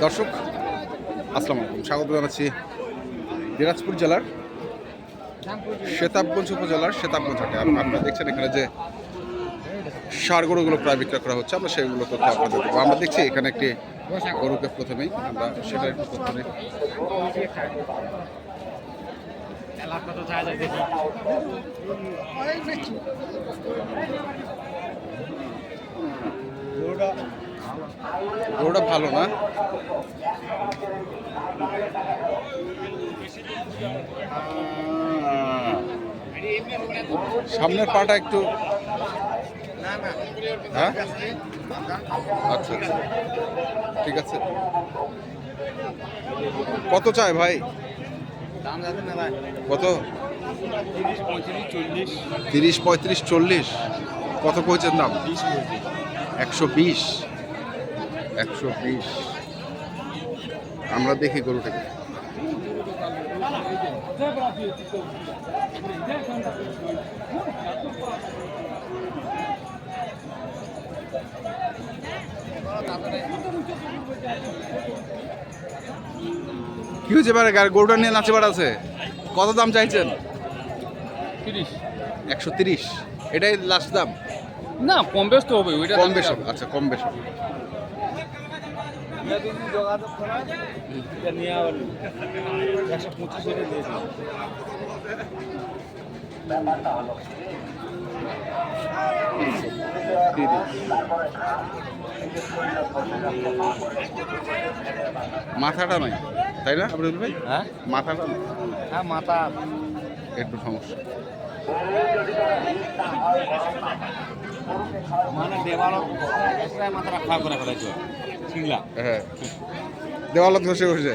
দর্শক, আসসালামু আলাইকুম। স্বাগত জানাচ্ছি দিনাজপুর জেলার শেতাবগঞ্জ উপজেলার শেতাবগঞ্জ হাটে। আপ- আপনারা দেখছেন এখানে যে সার গরুগুলো প্রায় বিক্রয় করা হচ্ছে, আমরা সেগুলো তথ্য আপনাদের দেবো। আমরা দেখছি এখানে একটি গরুকে প্রথমেই আমরা সেটা একটু নিই গরুটা ভালো না? সামনের পাটা একটু হ্যাঁ? আচ্ছা আচ্ছা। ঠিক আছে। কত চায় ভাই? কত? তিরিশ পঁয়ত্রিশ, চল্লিশ। কত কইছেন দাম? একশো বিশ। একশো বিশ। আমরা দেখি গরুটাকে। কি হয়েছে এবারে? গাড়ি গরুটা নিয়ে নাচে আছে। কত দাম চাইছেন? তিরিশ। একশো তিরিশ। এটাই লাস্ট দাম? না কম বেশ তো হবে ওইটা কম বেশ হবে। আচ্ছা কম বেশ হবে। একশো পঁচিশ এটা দিয়েছি মাথাটা নাই তাই না? আবরুল ভাই? হ্যাঁ? মাথাটা নাই। হ্যাঁ মাথা। একটু সমস্যা। মানে দেওয়াল মাথাটা খারাপ করে ফেলেছে। হ্যাঁ। দেওয়ালত বসে বসে।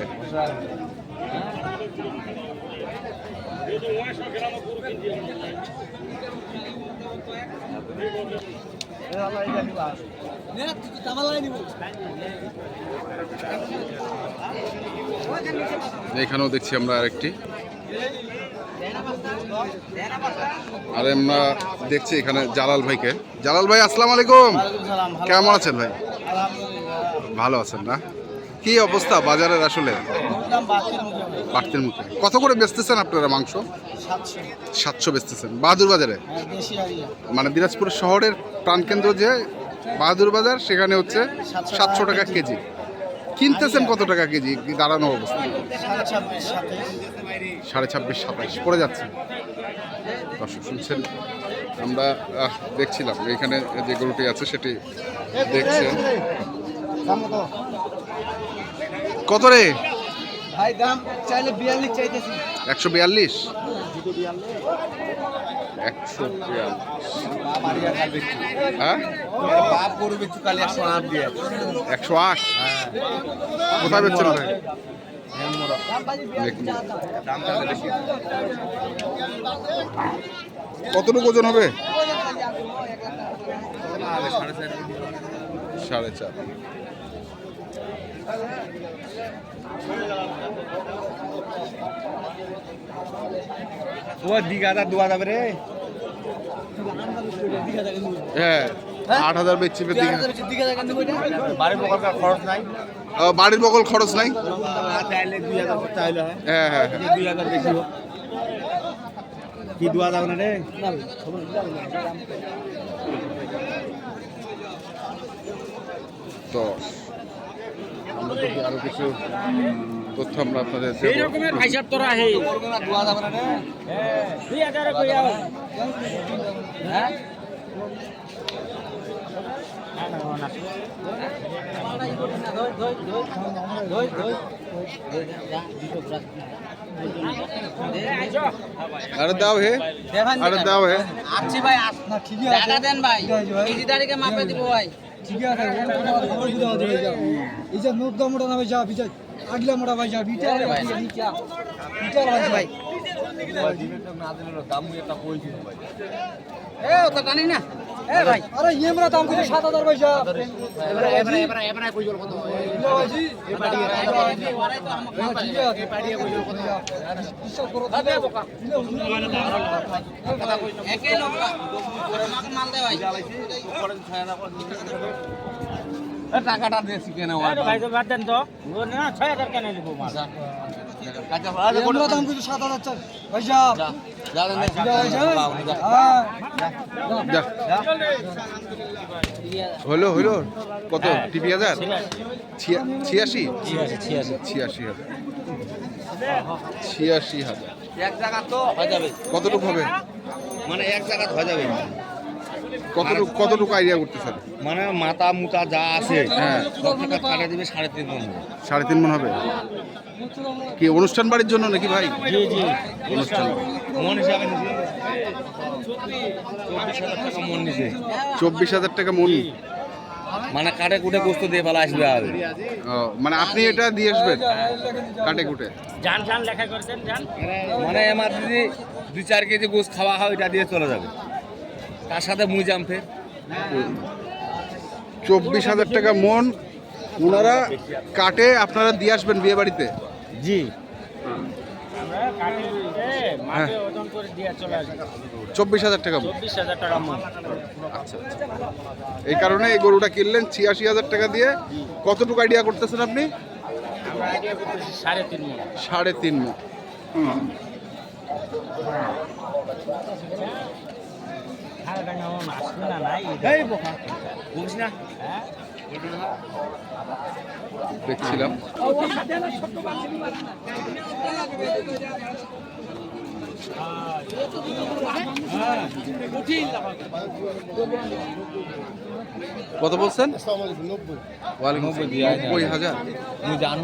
এখানেও দেখছি আমরা আরেকটি। আর আমরা দেখছি এখানে জালাল ভাইকে। জালাল ভাই আসসালাম আলাইকুম। কেমন আছেন? ভাই? ভালো আছেন না? কি অবস্থা বাজারের আসলে? বাড়তির মুখে। কত করে বেচতেছেন আপনারা মাংস? সাতশো বেচতেছেন। বাহাদুর বাজারে? মানে দিনাজপুর শহরের প্রাণকেন্দ্র যে বাহাদুর বাজার, সেখানে হচ্ছে সাতশো টাকা কেজি। কিনতেছেন কত টাকা কেজি? দাঁড়ানো অবস্থা? সাড়ে ছাব্বিশ, সাতাইশ। পড়ে যাচ্ছে। দর্শক শুনছেন, আমরা দেখছিলাম। এখানে যে গরুটি আছে, সেটি দেখছেন। কত রে? ভাই দাম চাইলে বিয়াল্লিশ চাইতেছি। একশো বিয়াল্লিশ? একশো হ্যাঁ? একশো আট। কোথায় বেচছেন ভাই? দেখুন। কতটুকু ওজন হবে? সাড়ে চার। ও দিঘাটা দোয়া যাবে রে। হ্যাঁ আট হাজার বেচছি বাড়ির বকরকার খরচ নাই? বাড়ির বগল খরচ নাই? চাইলে দুই হাজার হ্যাঁ। হ্যাঁ হ্যাঁ কি দোয়া যাবে না রে? তো আমরা যদি আরও কিছু তথ্য আমরা আপনাদের হ্যাঁ আরে দাও হে। আরে দাও হে। আছি ভাই আস- না ঠিকই টাকা দেন ভাই। কেজি তারিখে মাপে দিব ভাই। ঠিকই আছে খবর বুঝা হয়ে যাও এই যে নোট দাম মোটা না ভাই যা বিচার আগলা মোটা ভাই যা বিচার ভাই বিচার বিচার ভাই ভাই এ অত টানি না। এ ভাই আরে ইয়ে দাম কইছে 7000 ভাই এবারে এবারে এবারে এবারে কই জল কত ভাইজি ঠিক আছে পাড়িয়ে কইছে কত বিশ্বাস করো দাদা বোকা একে লোক আমাকে মাল দে ভাই টাকাটা দিয়েছি কেন ভাই তো বাদ দেন তো না ছয় হাজার কেন দিব দাম হলো হলো কত? টিপি হাজার? ছিয়া- ছিয়াশি? ছিয়াশি হাজার। ছিয়াশি হাজার। কতটুকু হবে? মানে এক জায়গা হয়ে যাবে। কতটুকু কতটুকু আইডিয়া করতেছেন? মানে মাথা মুতা যা আছে হ্যাঁ। কাটা দিবে সাড়ে তিন মন সাড়ে তিন মন হবে? কি অনুষ্ঠান বাড়ির জন্য নাকি ভাই? জি জি। অনুষ্ঠান। মন হিসাবে চব্বিশ হাজার টাকা মন নিছে চব্বিশ হাজার টাকা মন। মানে কাটে কুটে গোস্ত দিয়ে পালা আসবে আর। ও, মানে আপনি এটা দিয়ে আসবেন? কাটে কুটে। যান যান লেখা করছেন যান মানে আমার যদি দুই চার কেজি গোস্ত খাওয়া হয় এটা দিয়ে চলে যাবে। তার সাথে মুই যাম চব্বিশ হাজার টাকা মন ওনারা কাটে আপনারা দিয়ে আসবেন বিয়ে বাড়িতে। জি। আমরা কাটে দিতে মাঠে ওজন করে দিয়ে চলে আসব চব্বিশ হাজার টাকা আচ্ছা আচ্ছা। এই কারণে এই গরুটা কিনলেন ছিয়াশি হাজার টাকা দিয়ে। কতটুকু আইডিয়া করতেছেন আপনি? আমরা আইডিয়া সাড়ে তিন মন। দেখছিলাম। কত বলছেন। নব্বই হাজার। মুই জানু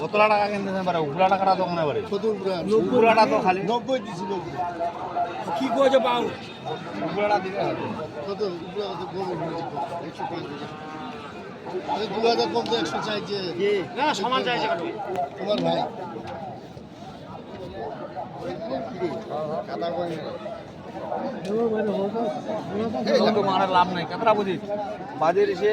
কতলা টাকা কিনতে পারে উপলা টাকাটা তো মনে পারে উপলাটা তো খালি নব্বই দিছি নব্বই কি কইছে পাও উপলাটা দিবে হবে কত উপরে কত গরু একশো কম তো একশো লাভ নাই। কতটা বুঝিস। বাজার এসে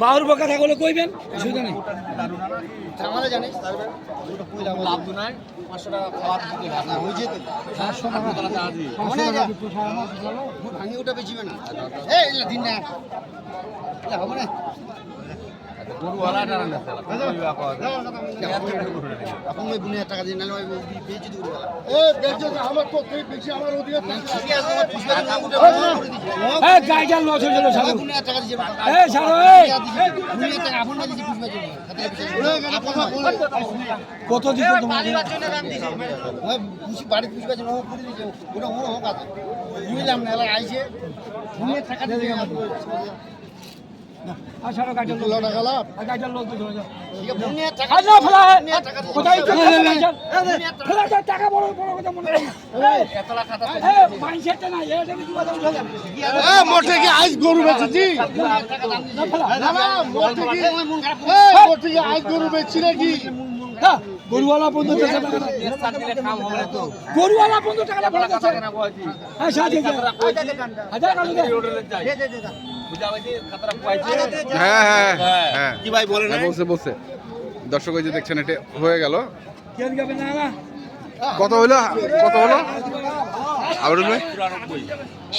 বাউর বকা থাকলে কইবেন? অসুবিধা নেই। আমারে লাভ নাই পাঁচশো টাকা দিতে না টাকা ভাঙি ওটা বেচিবে না এই দিন না। হবে না। ওই বুনিয়া টাকা আমার তো আমার ওদিকে তোমার গাইজাল লস হয়ে গেল টাকা দিছি এই। সাগর এই বুনিয়া টাকা আপন না দিছি পুষ্পা দিছি কত দিছো তোমাকে ওই পুষ্পা বাড়ি পুষ্পা করে দিছি ওটা ও হোক আছে। বুঝলাম না আইছে। টাকা মোটে কি আইস গরু বেচেছি? মোটে কি এ মোটে কি আইস গরু বেচছি নাকি? হ্যাঁ, গরুওয়ালা বন্ধু টাকা গরুওয়ালা বন্ধু টাকা হ্যাঁ সাথে হাজার হ্যাঁ হ্যাঁ হ্যাঁ। কি ভাই বলে না হ্যাঁ বলছে বলছে। দর্শক ওই যে দেখছেন এটা হয়ে গেল। কত হলো? কত হলো? আবরুল ভাই?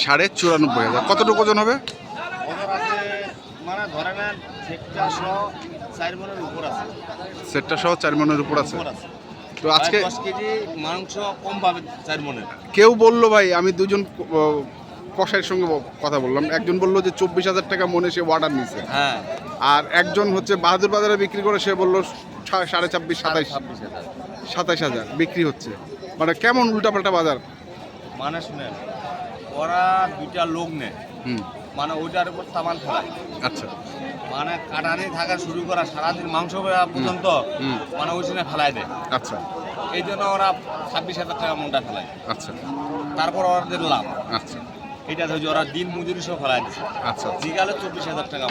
সাড়ে চুরানব্বই হাজার। কতটুকু ওজন হবে? মানে ধরে নেন সেকটা সহ চার মনের উপর আছে। সেটটা সহ চার মনের উপর আছে। তো আজকে কেজি মাংস কম পাবে চার মনের। কেউ বলল ভাই আমি দুজন ক- কসাইয়ের সঙ্গে কথা বললাম। একজন বলল যে চব্বিশ হাজার টাকা মনে সে অর্ডার নিছে। হ্যাঁ। আর একজন হচ্ছে বাহাদুর বাজারে বিক্রি করে সে বলল সাড়ে ছাব্বিশ সাতাইশ। সাতাইশ হাজার বিক্রি হচ্ছে। মানে কেমন উল্টাপাল্টা বাজার? মানে শুনেন ওরা দুইটা লোক নেয়। মানে ওইটার উপর তামান ফেলায়। আচ্ছা। মানে কাটানি থাকা শুরু করা সারাদিন মাংস পর্যন্ত মানে ওই সময় ফেলাই দেয়। আচ্ছা। এই জন্য ওরা ছাব্বিশ হাজার টাকা মনটা ফেলায়। আচ্ছা। তারপর ওদের লাভ। আচ্ছা। এটা ধরছি ওরা দিন মজুরি সহ ফেলাই দিচ্ছে আচ্ছা নিগালে চব্বিশ হাজার টাকা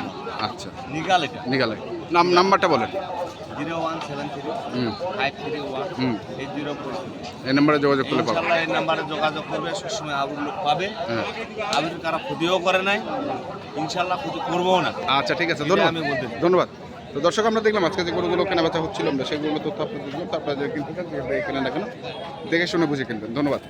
আচ্ছা। নিগাল এটা। নিগালে নাম নাম্বারটা বলেন। জিরো ওয়ান সেভেন থ্রি হুম। ফাইভ থ্রি ওয়ান হুম। এইট জিরো ফোর এই নাম্বারে যোগাযোগ করলে এই নাম্বারে যোগাযোগ করবে সবসময় আবুর লোক পাবে। হ্যাঁ। আবির কারা ক্ষতিও করে নাই। ইনশাল্লাহ ক্ষতি করব না। আচ্ছা ঠিক আছে ধন্যবাদ। ধন্যবাদ। তো দর্শক আমরা দেখলাম আজকে যে গরুগুলো কেনা বেচা হচ্ছিল আমরা সেগুলো তথ্য আপনাদের দিলাম তারপরে যে কিনতে চান দেখেন দেখে শুনে বুঝে কিনবেন। ধন্যবাদ।